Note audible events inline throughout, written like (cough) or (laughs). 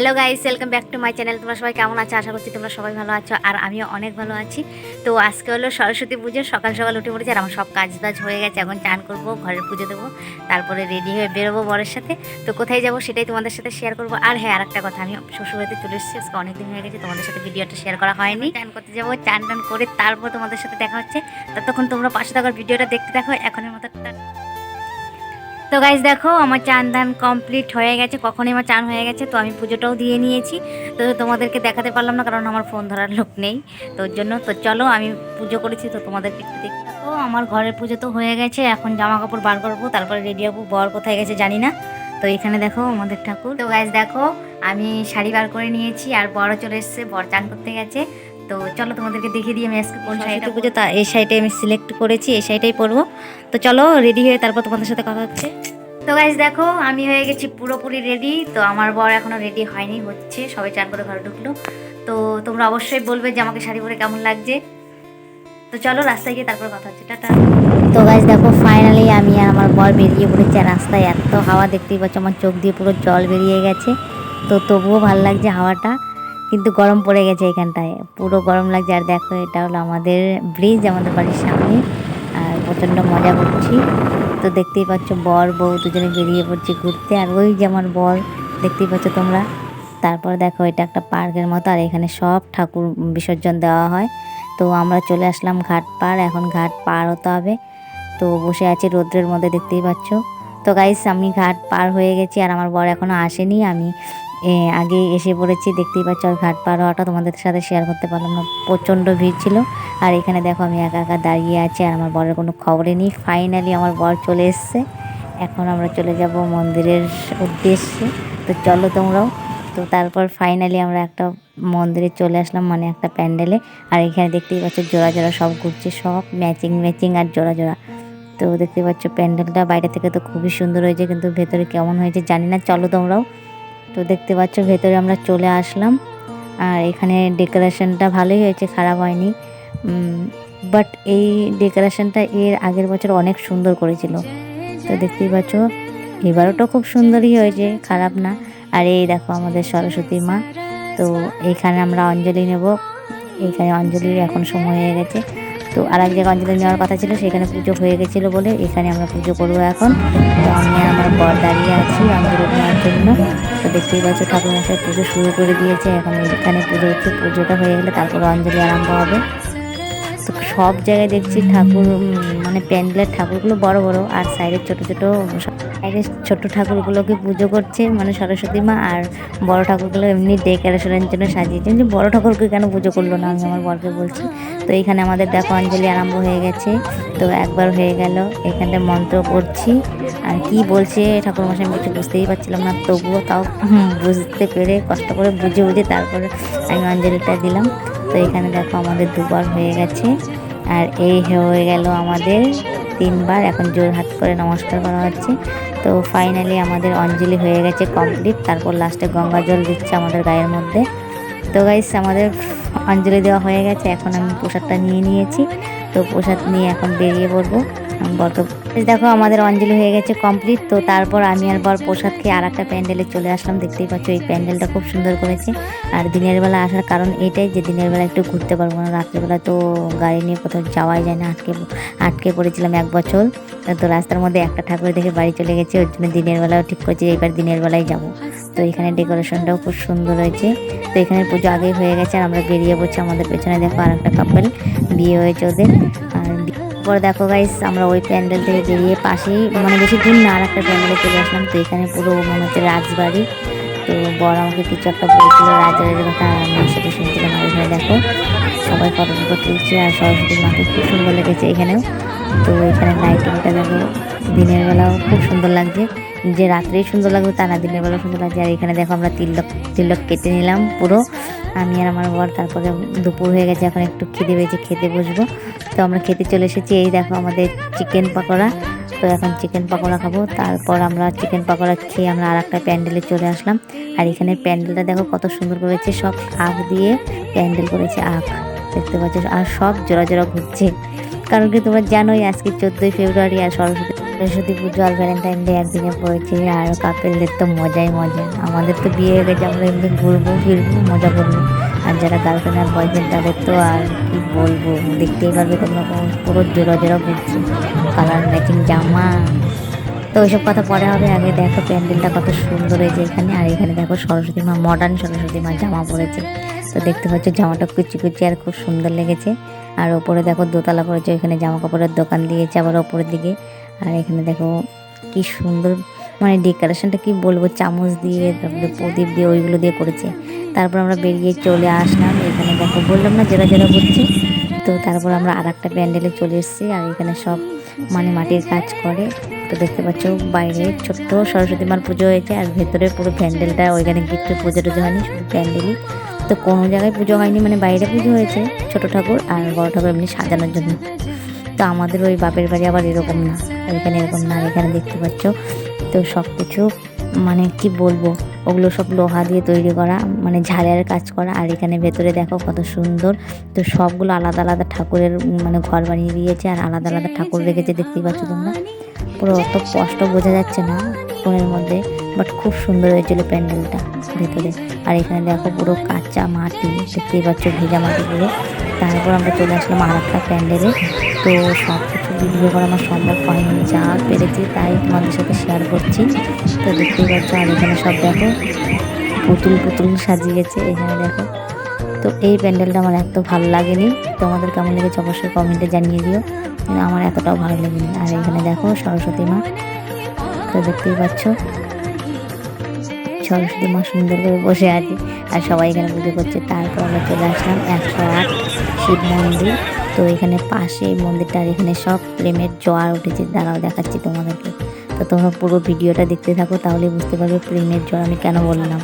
Hello guys welcome back to my channel তোমরা সবাই কেমন আছো? আশা করছি তোমরা সবাই ভালো আছো আর আমিও অনেক ভালো আছি। তো আজকে হলো সরস্বতী পুজো, সকাল সকাল উঠে পড়েছে আর আমার সব কাজ বাজ হয়ে গেছে। এখন চান করব, ঘরের পুজো দেবো, তারপরে রেডি হয়ে বেরোবো বরের সাথে। তো কোথায় যাব সেটাই তোমাদের সাথে শেয়ার করব। আর হ্যাঁ আর একটা কথা, আমি শ্বশুরবাড়িতে চলে এসেছি, আজকে অনেকদিন হয়ে গেছে, তোমাদের সাথে ভিডিওটা শেয়ার করা হয়নি। চান করতে যাব, চান টান করে তারপর তোমাদের সাথে দেখা হচ্ছে। ততক্ষণ তোমরা পাশে থাকার ভিডিওটা দেখতে দেখো এখনের মতো তো গাইজ দেখো, আমার চান দান কমপ্লিট হয়ে গেছে, কখনই আমার চান হয়ে গেছে, তো আমি পুজোটাও দিয়ে নিয়েছি। তো তোমাদেরকে দেখাতে পারলাম না, কারণ আমার ফোন ধরার লোক নেই। তো ওর জন্য, তো চলো, আমি পুজো করেছি, তো তোমাদেরকে একটু দেখতে তো আমার ঘরের পুজো তো হয়ে গেছে, এখন জামা কাপড় বার করব, তারপরে রেডি হব, বর কোথায় গেছে জানি না। তো এখানে দেখো, আমাদের ঠাকুর। তো গাইজ দেখো, আমি শাড়ি বার করে নিয়েছি, আর বড় চলে এসছে, বর চান করতে গেছে। তো চলো তোমাদেরকে দেখিয়ে দিই আমি আজকে কোন শাড়িটা পুজো তা এই শাড়িটাই আমি সিলেক্ট করেছি এই শাড়িটাই পরবো। তো চলো রেডি হয়ে তারপর তোমাদের সাথে কথা হচ্ছে। তো গাইজ দেখো আমি হয়ে গেছি পুরোপুরি রেডি তো আমার বর এখনও রেডি হয়নি হচ্ছে সবাই চান করে ঘরে ঢুকলো। তো তোমরা অবশ্যই বলবে যে আমাকে শাড়ি পরে কেমন লাগছে। তো চলো রাস্তায় গিয়ে তারপর কথা হচ্ছে টাটা। তো গাইজ দেখো ফাইনালি আমি আর আমার বর বেরিয়ে পড়েছি রাস্তায় এত হাওয়া দেখতেই পাচ্ছ আমার চোখ দিয়ে পুরো জল বেরিয়ে গেছে। তো তবুও ভালো লাগছে হাওয়াটা। কিন্তু গরম পড়ে গেছে এখানটায়। পুরো গরম লাগছে। আর দেখো, এটা হলো আমাদের ব্রিজ আমাদের বাড়ির সামনে। আর প্রচণ্ড মজা করছি। তো দেখতেই পাচ্ছ, বর, বউ দুজনে বেরিয়ে পড়ছি ঘুরতে। আর ওই যে আমার বর, দেখতেই পাচ্ছ তোমরা? তারপর দেখো, এটা একটা পার্কের মতো। আর এখানে সব ঠাকুর বিসর্জন দেওয়া হয়। তো আমরা চলে আসলাম ঘাট পার এখন ঘাট পার হতে হবে। তো বসে আছি রোদ্রের মধ্যে, দেখতেই পাচ্ছ। তো গাইস আমি ঘাট পার হয়ে গেছি। আর আমার বর এখনও আসেনি। আমি আগে এসে পড়েছি, দেখতেই পাচ্ছ আর ঘাট পার হওয়াটা তোমাদের সাথে শেয়ার করতে পারলাম না। প্রচণ্ড ভিড় ছিল। আর এখানে দেখো আমি একা একা দাঁড়িয়ে আছি আর আমার বরের কোনো খবরই নেই। ফাইনালি আমার বর চলে এসছে। এখন আমরা চলে যাব মন্দিরের উদ্দেশ্যে। তো চলো তোমরাও। তো তারপর ফাইনালি আমরা একটা মন্দিরে চলে আসলাম মানে একটা প্যান্ডেলে। আর এখানে দেখতেই পাচ্ছ জোড়া জোড়া সব ঘুরছে, সব ম্যাচিং ম্যাচিং আর জোড়া জোড়া। তো দেখতে পাচ্ছ প্যান্ডেলটা বাইরে থেকে তো খুবই সুন্দর হয়েছে, কিন্তু ভেতরে কেমন হয়েছে জানি না। চলো তোমরাও। তো দেখতে পাচ্ছ, ভেতরে আমরা চলে আসলাম। আর এখানে ডেকোরেশনটা ভালোই হয়েছে, খারাপ হয়নি। বাট এই ডেকোরেশনটা এর আগের বছর অনেক সুন্দর করেছিল। তো দেখতেই পাচ্ছ এবারওটা খুব সুন্দরই হয়েছে, খারাপ না। আর এই দেখো আমাদের সরস্বতী মা। তো এইখানে আমরা অঞ্জলি নেব। এইখানে অঞ্জলির এখন সময় হয়ে গেছে। তো আর এক জায়গায় অঞ্জলি নেওয়ার কথা ছিল, সেখানে পুজো হয়ে গেছিল বলে এখানে আমরা পুজো করব এখন। তো আমি আমার বর দাঁড়িয়ে আছি অঞ্জলি নেওয়ার জন্য। তো দেখতেই পাচ্ছ ঠাকুর মশাই পুজো শুরু করে দিয়েছে। এখন এখানে পুজো হচ্ছে, পুজোটা হয়ে গেলে তারপর অঞ্জলি আরম্ভ হবে। তো সব জায়গায় দেখছি ঠাকুর মানে প্যান্ডেলের ঠাকুরগুলো বড় বড়, আর সাইডের ছোট ছোট সাইডের ছোট ঠাকুরগুলোকে পুজো করছে মানে সরস্বতী মা আর বড় ঠাকুরগুলো এমনি ডেকোরেশনের জন্য সাজিয়েছে। যে বড় ঠাকুরকে কেন পুজো করল না আমি আমার বরকে বলছি। তো এখানে আমাদের দেখো অঞ্জলি আরম্ভ হয়ে গেছে। তো একবার হয়ে গেল, এখানে মন্ত্র পড়ছি। আর কি বলছে ঠাকুর মশাই আমি কিছু বুঝতেই পারছিলাম না, তবুও তাও বুঝতে পেরে কষ্ট করে বুঝে বুঝে তারপরে আমি অঞ্জলিটা দিলাম। তো এখানে দেখো আমাদের দুবার হয়ে গেছে। আর এই হয়ে গেল আমাদের তিনবার, এখন জোর হাত করে নমস্কার করা হচ্ছে। তো ফাইনালি আমাদের অঞ্জলি হয়ে গেছে কমপ্লিট তারপর লাস্টে গঙ্গা জল দিচ্ছে আমাদের গায়ের মধ্যে। তো গাইস আমাদের অঞ্জলি দেওয়া হয়ে গেছে, এখন আমি প্রসাদটা নিয়ে নিয়েছি। তো প্রসাদ নিয়ে এখন বেরিয়ে পড়ব। বরকে দেখো, আমাদের অঞ্জলি হয়ে গেছে কমপ্লিট তো তারপর আমি আর বর প্রসাদ খেয়ে আর একটা প্যান্ডেলে চলে আসলাম। দেখতেই পাচ্ছ, এই প্যান্ডেলটা খুব সুন্দর করেছে। আর দিনের বেলা আসার কারণ এটাই যে, দিনের বেলা একটু ঘুরতে পারব না। রাত্রেবেলা তো গাড়ি নিয়ে কোথাও যাওয়াই যায় না। আটকে আটকে পড়েছিলাম এক বছর। তো রাস্তার মধ্যে একটা ঠাকুর দেখে বাড়ি চলে গেছে। ওর জন্য দিনের বেলাও ঠিক করছি এবার দিনের বেলায় যাব। তো এখানে ডেকোরেশনটাও খুব সুন্দর হয়েছে। তো এখানে পুজো আগেই হয়ে গেছে আর আমরা বেরিয়ে পড়ছি আমাদের পেছনে। দেখো আর একটা কাপেল বিয়ে হয়েছে ওদের। আর বি- পরে দেখো গাইস আমরা ওই প্যান্ডেল থেকে বেরিয়ে পাশেই মানে বেশি দূর না, আর একটা প্যান্ডেলে চলে আসলাম। তো এখানে পুরো মনে হচ্ছে রাজবাড়ি। তো বড় আমাকে কিছু একটা বলছিল রাজবাড়ির কথা, আর আমি সেটা শুনছিলাম। আর এখানে দেখো, সবাই ফটো ফটো তুলছে, আর সরস্বতী মাকে খুব সুন্দর লেগেছে এখানেও। তো এখানে লাইটিংটা দেখো, দিনের বেলাও খুব সুন্দর লাগছে। যে রাত্রেই সুন্দর লাগবে, তা না, দিনের বেলাও সুন্দর লাগছে। আর এখানে দেখো, আমরা তিলক তিলক কেটে নিলাম পুরো। আমি আর আমার বর, তারপরে দুপুর হয়ে গেছে, এখন একটু খিদে পেয়েছি, খেতে বসবো। তো আমরা খেতে চলে এসেছি। এই দেখো আমাদের চিকেন পাকোড়া। তো এখন চিকেন পাকোড়া খাব। তারপর আমরা চিকেন পাকোড়া খেয়ে আমরা আর একটা প্যান্ডেলে চলে আসলাম। আর এখানে প্যান্ডেলটা দেখো কত সুন্দর করেছে। সব আখ দিয়ে প্যান্ডেল করেছে আখ। দেখতে পাচ্ছ? আর সব জোড়া জোড়া ঘুরছে। কারণ কি তোমরা জানোই, আজকে চোদ্দোই ফেব্রুয়ারি আর সরস্বতী সরস্বতী পুজো আর ভ্যালেন্টাইন ডে একদিনে পড়েছে। আর কাপেলদের তো মজাই মজা। আমাদের তো বিয়ে হয়ে গেছে, আমরা এমনি ঘুরবো, ফিরবো, মজা করব। আর যারা গার্লফ্রেন্ড আর বয়ফ্রেন্ড তাদের তো আর কি বলব? দেখতেই পারবে তোমরা পুরো জোড়া জোড়া ঘুরছে। কালার ম্যাচিং জামা। তো ওইসব কথা পরে হবে। আগে দেখো প্যান্ডেলটা কত সুন্দর হয়েছে এখানে। আর এখানে দেখো সরস্বতী মা মডার্ন সরস্বতী মা জামা পরেছে। তো দেখতে পাচ্ছ জামাটা কুচি কুচি আর খুব সুন্দর লেগেছে। আর ওপরে দেখো দোতলা করেছে ওইখানে জামা কাপড়ের দোকান দিয়েছে আবার ওপরের দিকে। আর এখানে দেখো কি সুন্দর মানে ডেকোরেশনটা কি বলব? চামচ দিয়ে, তারপরে প্রদীপ দিয়ে, ওইগুলো দিয়ে করেছে। তারপর আমরা বেরিয়ে চলে আসলাম। এখানে দেখো বললাম না জেরা জেরা করছে তো তারপর আমরা আর একটা প্যান্ডেলে চলে এসেছি আর এখানে সব মানে মাটির কাজ করে। তো দেখতে পাচ্ছ বাইরে ছোট্ট সরস্বতী মার পুজো হয়েছে আর ভেতরে পুরো প্যান্ডেলটা ওইখানে কিছু পুজো টুজো হয়নি, শুধু প্যান্ডেলই। তো কোনো জায়গায় পুজো হয়নি মানে বাইরে পুজো হয়েছে ছোট ঠাকুর আর বড় ঠাকুর এমনি সাজানোর জন্য। তো আমাদের ওই বাপের বাড়ি আবার এরকম না এখানে এরকম না এখানে দেখতে পাচ্ছ তো সব কিছু মানে কি বলব? ওগুলো সব লোহা দিয়ে তৈরি করা মানে ঝালের কাজ করা। আর এখানে ভেতরে দেখো কত সুন্দর। তো সবগুলো আলাদা আলাদা ঠাকুরের মানে ঘর বানিয়ে দিয়েছে। আর আলাদা আলাদা ঠাকুর রেখেছে, দেখতেই পাচ্ছ তোমরা। পুরো অত স্পষ্ট বোঝা যাচ্ছে না ফোনের মধ্যে বাট খুব সুন্দর হয়েছিল প্যান্ডেলটা ভেতরে। আর এখানে দেখো পুরো কাঁচা মাটি, দেখতেই পাচ্ছ, ভেজা মাটি পুরো। তারপর আমরা চলে আসলাম আর একটা প্যান্ডেলে। তো সব কিছু ভিডিও করা আমার সম্ভব হয়নি। যা পেরেছি তাই তোমাদের সাথে শেয়ার করছি। তো দেখতেই পাচ্ছ, আর এখানে সব দেখো, পুতুল পুতুল সাজিয়েছে এখানে দেখো। তো এই প্যান্ডেলটা আমার এত ভালো লাগেনি। তোমাদের কেমন লেগেছে অবশ্যই কমেন্টে জানিয়ে দিও। আমার এতটাও ভালো লাগেনি। আর এখানে দেখো, সরস্বতী মা। তো দেখতেই পাচ্ছ, সরস্বতী মা সুন্দর করে বসে আছে। আর সবাই এখানে পুজো করছে। তারপর আমরা চলে আসলাম একশো আট শিব মন্দির। তো এখানে পাশে মন্দিরটার এখানে সব প্রেমের জোয়ার উঠেছে। দাঁড়াও, দেখাচ্ছি তোমাদেরকে। তো তোমরা পুরো ভিডিওটা দেখতে থাকো, তাহলে বুঝতে পারবে প্রেমের জোয়ার, আমি কেন বললাম।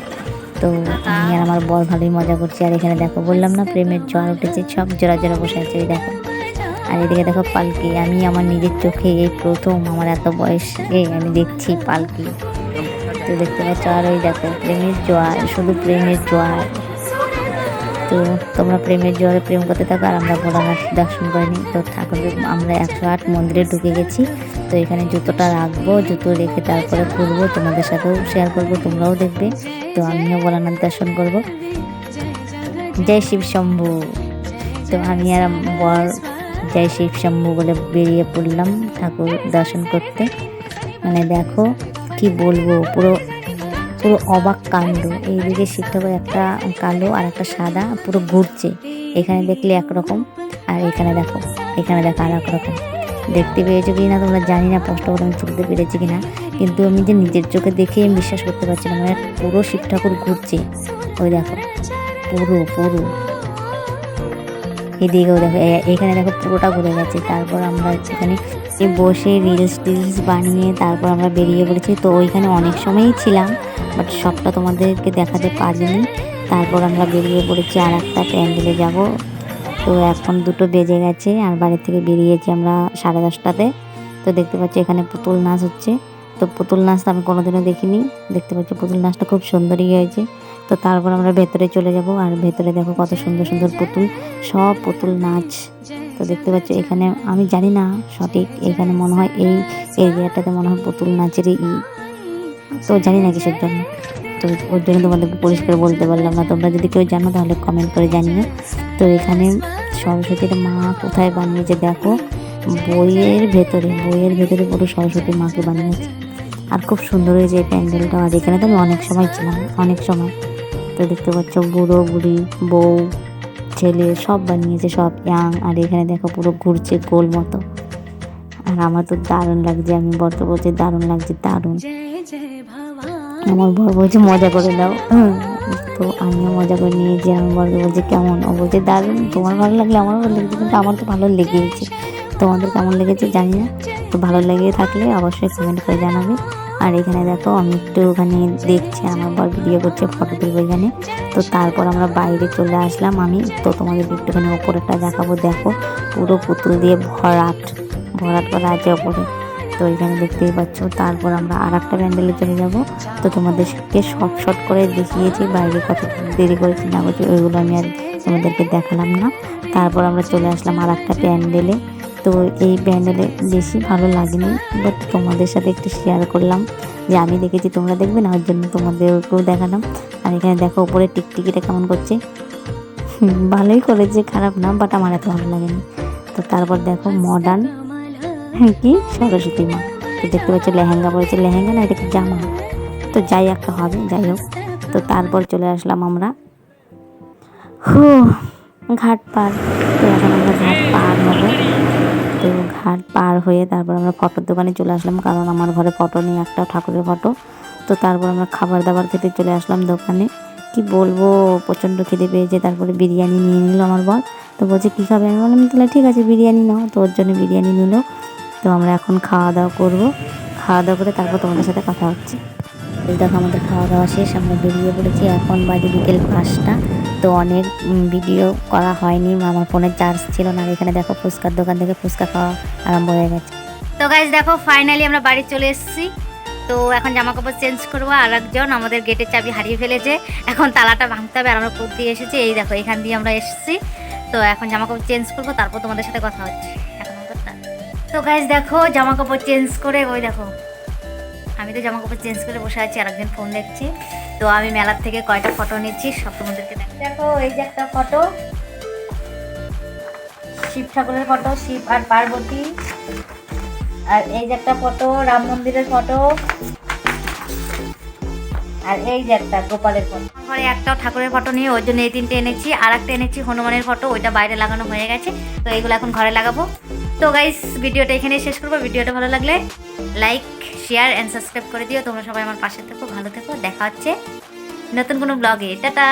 তো আমি আর আমার বর ভালোই মজা করছি। আর এখানে দেখো, বললাম না প্রেমের জোয়ার উঠেছে, সব জোড়া জোড়া বসে আছে দেখো। আর এদিকে দেখো পালকি, আমি আমার নিজের চোখে এই প্রথম আমার এত বয়সে আমি দেখছি পালকি। তো দেখতে পাচ্ছ, আর ওই দেখো, প্রেমের জোয়ার, শুধু প্রেমের জোয়ার। তো তোমরা প্রেমের জোরে প্রেম করতে থাকো আর আমরা ভোলানাথ দর্শন করে নিই তো ঠাকুর আমরা একশো আট মন্দিরে ঢুকে গেছি। তো এখানে জুতোটা রাখব, জুতো রেখে তারপরে ঘুরবো, তোমাদের সাথেও শেয়ার করব, তোমরাও দেখবে। তো আমিও ভোলানাথ দর্শন করব। জয় শিব শম্ভু। তো আমি আর বর জয় শিব শম্ভু বলে বেরিয়ে পড়লাম ঠাকুর দর্শন করতে। মানে দেখো কি বলব, পুরো পুরো অবাক কাণ্ড। এইদিকে শিব ঠাকুর একটা কালো আর একটা সাদা পুরো ঘুরছে। এখানে দেখলে একরকম আর এখানে দেখো এখানে দেখো আর একরকম। দেখতে পেয়েছ কি না তোমরা জানি না, স্পষ্ট করে আমি চলতে পেরেছি কিনা কিন্তু আমি যে নিজের চোখে দেখে আমি বিশ্বাস করতে পারছি না মানে পুরো শিব ঠাকুর ঘুরছে। ওই দেখো, পুরো পুরো। এদিকেও দেখো এখানে দেখো পুরোটা ঘুরে গেছে। তারপর আমরা এখানে বসে রিলস টিলস বানিয়ে তারপর আমরা বেরিয়ে পড়েছি। তো ওইখানে অনেক সময়ই ছিলাম বাট সবটা তোমাদেরকে দেখাতে পারিনি। তারপর আমরা বেরিয়ে পড়েছি আর একটা প্যান্ডেলে যাব। তো এখন দুটো বেজে গেছে, আর বাড়ি থেকে বেরিয়েছি আমরা সাড়ে দশটাতে। তো দেখতে পাচ্ছি এখানে পুতুল নাচ হচ্ছে। তো পুতুল নাচটা আমি কোনোদিনও দেখিনি। দেখতে পাচ্ছি পুতুল নাচটা খুব সুন্দরই হয়েছে। তো তারপর আমরা ভেতরে চলে যাব, আর ভেতরে দেখো কত সুন্দর সুন্দর পুতুল। সব পুতুল নাচ। তো দেখতে পাচ্ছ, এখানে আমি জানি না সঠিক, এখানে মনে হয় এই এরিয়াটাতে মনে হয় পুতুল নাচেরই ই। তো জানি না কিসের জন্য। তো ওর জন্য তোমাদেরকে পরিষ্কার বলতে পারলাম না। তোমরা যদি কেউ জানো তাহলে কমেন্ট করে জানিও। তো এখানে সরস্বতীর মা কোথায় বানিয়েছে দেখো। বইয়ের ভেতরে বইয়ের ভেতরে পুরো সরস্বতী মাকে বানিয়েছে। আর খুব সুন্দর হয়েছে এই প্যান্ডেলটা। আর এখানে তো আমি অনেক সময় ছিলাম, অনেক সময়। তো দেখতে পাচ্ছ, বুড়ো বুড়ি, বউ ছেলে, সব বানিয়েছে, সব ইয়াং আর এখানে দেখো পুরো ঘুরছে গোল মতো। আর আমার তো দারুণ লাগছে, আমি বরকে বলছি দারুণ লাগছে, দারুণ। আমার বর বলছে, মজা করে দাও তো আমিও মজা করে নিয়েছি আমার বরকে বলছে, কেমন? ও বলছে, দারুণ। তোমার ভালো লাগলে আমার ভালো লেগেছে, কিন্তু আমার তো ভালো লেগেছে তোমাদের কেমন লেগেছে জানি না। তো ভালো লেগে থাকলে অবশ্যই কমেন্ট করে জানাবে। আর এখানে দেখো আমি একটু ওখানে দেখছি, আমার বর ভিডিও করছে ফটো তুলবে এখানে। তো তারপর আমরা বাইরে চলে আসলাম আমি। তো তোমাদের একটুখানি ওপরেটা দেখাবো। দেখো, পুরো পুতুল দিয়ে ভরাট ভরাট করা আছে ওপরে। তো এখানে দেখতেই পাচ্ছ, তারপর আমরা আর একটা প্যান্ডেলে চলে যাব। তো তোমাদেরকে শর্ট শর্ট করে দেখিয়েছি, বাইরে কত দেরি করেছি না করছি, ওইগুলো আমি আর তোমাদেরকে দেখালাম না। তারপর আমরা চলে আসলাম আর একটা প্যান্ডেলে। তো এই প্যান্ডেলে বেশি ভালো লাগেনি বাট তোমাদের সাথে একটু শেয়ার করলাম। যে আমি দেখেছি, তোমরা দেখবে না ওর জন্য তোমাদেরকেও দেখালাম। আর এখানে দেখো, উপরে টিকটিকিটা কেমন করছে। (laughs) ভালোই করেছে, খারাপ না বাট আমার এত ভালো লাগেনি। তো তারপর দেখো মডার্ন কি? সরস্বতী মা। তো দেখতে পাচ্ছ, লেহেঙ্গা পরেছে। লেহেঙ্গা না, এটা কি জামা। তো যাই একটা হবে, যাই হোক। তো তারপর চলে আসলাম আমরা। হু ঘাট পার তো এখন আমরা ঘাট পার হব। তো ঘাট পার হয়ে তারপর আমরা ফটোর দোকানে চলে আসলাম, কারণ আমার ঘরে ফটো নেই, একটা ঠাকুরের ফটো। তো তারপর আমরা খাবার দাবার খেতে চলে আসলাম দোকানে। কি বলব, প্রচণ্ড খেতে পেয়েছে, তারপরে বিরিয়ানি নিয়ে নিল আমার বর। তো বলছে, কী খাবে? আমি বললাম, তাহলে ঠিক আছে, বিরিয়ানি নাও। তো ওর জন্য বিরিয়ানি নিল। তো আমরা এখন খাওয়া দাওয়া করব। খাওয়া দাওয়া করে তারপর তোমাদের সাথে কথা হচ্ছে। দেখো আমাদের খাওয়া দাওয়া শেষ, আমরা বেরিয়ে পড়েছি এখন বাজে বিকেল পাঁচটা। তো অনেক ভিডিও করা হয়নি, আমার ফোনের চার্জ ছিল না। এখানে দেখো ফুচকার দোকান থেকে ফুচকা খাওয়া আরম্ভ হয়ে গেছে। তো গাইজ দেখো ফাইনালি আমরা বাড়ি চলে এসেছি। তো এখন জামা কাপড় চেঞ্জ করব, আর একজন আমাদের গেটের চাবি হারিয়ে ফেলেছে। এখন তালাটা ভাঙতে হবে, আর আমরা কোপ দিয়ে এসেছি। এই দেখো, এখান দিয়ে আমরা এসেছি। তো এখন জামা কাপড় চেঞ্জ করব, তারপর তোমাদের সাথে কথা হচ্ছে। এখন তো গাইজ দেখো জামা কাপড় চেঞ্জ করে, ওই দেখো আমি তো জামা কাপড় চেঞ্জ করে বসে আছি আর একজন ফোন দেখছি। তো আমি মেলার থেকে কয়টা ফটো নিচ্ছি, সব তোমাদেরকে দেখ এই যে একটা ফটো শিব ঠাকুরের ফটো শিব আর পার্বতী। আর এই যে একটা ফটো রাম মন্দিরের ফটো আর এই যে একটা গোপালের ফটো ঘরে একটাও ঠাকুরের ফটো নিয়ে ওই জন্য এই তিনটে এনেছি আর একটা এনেছি হনুমানের ফটো ওইটা বাইরে লাগানো হয়ে গেছে। তো এইগুলো এখন ঘরে লাগাবো। তো গাইস ভিডিওটা এখানে শেষ করব। ভিডিওটা ভালো লাগলে লাইক শেয়ার অ্যান্ড সাবস্ক্রাইব করে দিও। তোমরা সবাই আমার পাশে থেকো, ভালো থেকো। দেখা হচ্ছে নতুন কোনো ব্লগে টাটা!